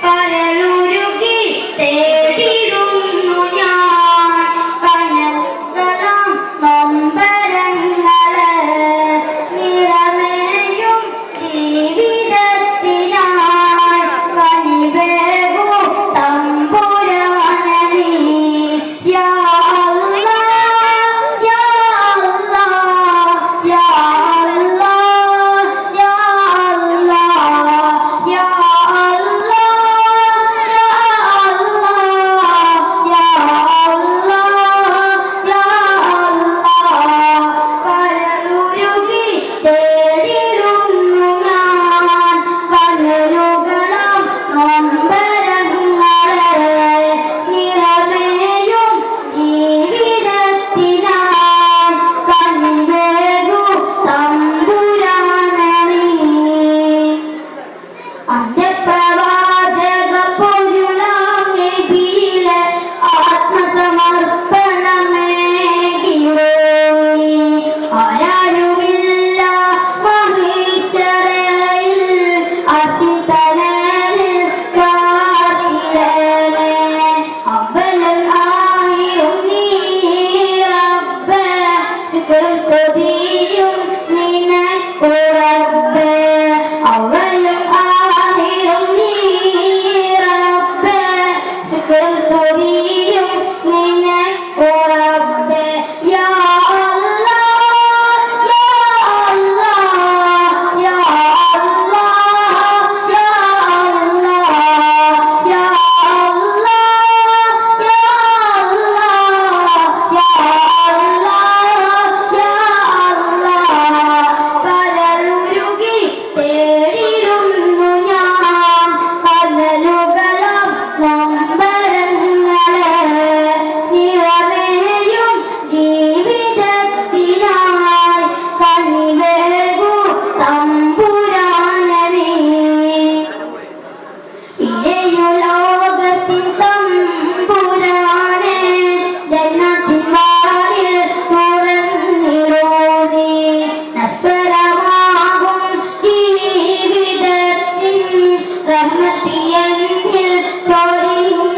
para Senhor. റഹ്മത്തിയൻഹിൽ തോരിയും